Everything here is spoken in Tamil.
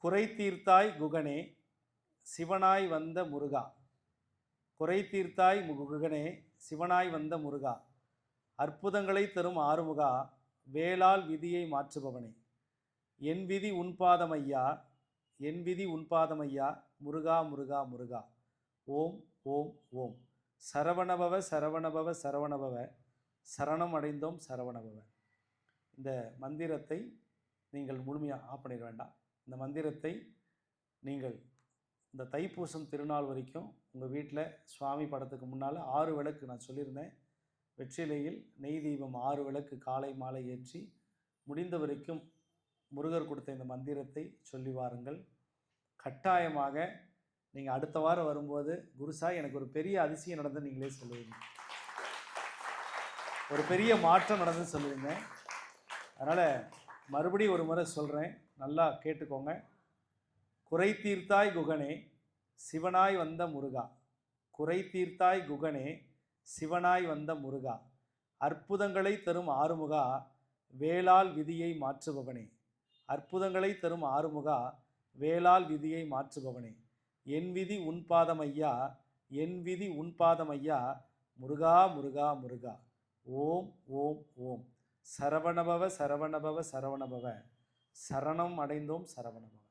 குறை தீர்த்தாய் குகனே சிவனாய் வந்த முருகா. குறை தீர்த்தாய் மு- குகனே சிவனாய் வந்த முருகா. அற்புதங்களை தரும் ஆறுமுகா வேளால் விதியை மாற்றுபவனே. என் விதி உன்பாதமையா ஐயா என் விதி உன்பாதமையா ஐயா முருகா முருகா முருகா. ஓம் ஓம் ஓம். சரவணபவ சரவணபவ சரவணபவ. சரணம் அடைந்தோம் சரவணபவ. இந்த மந்திரத்தை நீங்கள் முழுமையாக ஆஃப் பண்ணிட வேண்டாம். இந்த மந்திரத்தை நீங்கள் இந்த தைப்பூசம் திருநாள் வரைக்கும் உங்கள் வீட்டில் சுவாமி படத்துக்கு முன்னால் ஆறு விளக்கு நான் சொல்லியிருந்தேன். வெற்றிலையில் நெய் தீபம் ஆறு விளக்கு காலை மாலை ஏற்றி முடிந்த வரைக்கும் முருகர் கொடுத்த இந்த மந்திரத்தை சொல்லி வாருங்கள். கட்டாயமாக நீங்கள் அடுத்த வாரம் வரும்போது குருசாய் எனக்கு ஒரு பெரிய அதிசயம் நடந்து நீங்களே சொல்லுவீங்க. ஒரு பெரிய மாற்றம் நடந்து சொல்லுவீங்க. அதனால் மறுபடியும் ஒரு முறை சொல்கிறேன் நல்லா கேட்டுக்கோங்க. குறை தீர்த்தாய் குகனே சிவனாய் வந்த முருகா. குறை தீர்த்தாய் குகனே சிவனாய் வந்த முருகா. அற்புதங்களை தரும் ஆறுமுகா வேளால் விதியை மாற்றுபவனே. அற்புதங்களை தரும் ஆறுமுகா வேளால் விதியை மாற்றுபவனே. என் விதி உன் ஐயா என் விதி உன் ஐயா முருகா முருகா முருகா. ஓம் ஓம் ஓம். சரவணபவ சரவணபவ சரவணபவ. சரணம் அடைந்தோம் சரவணமாக.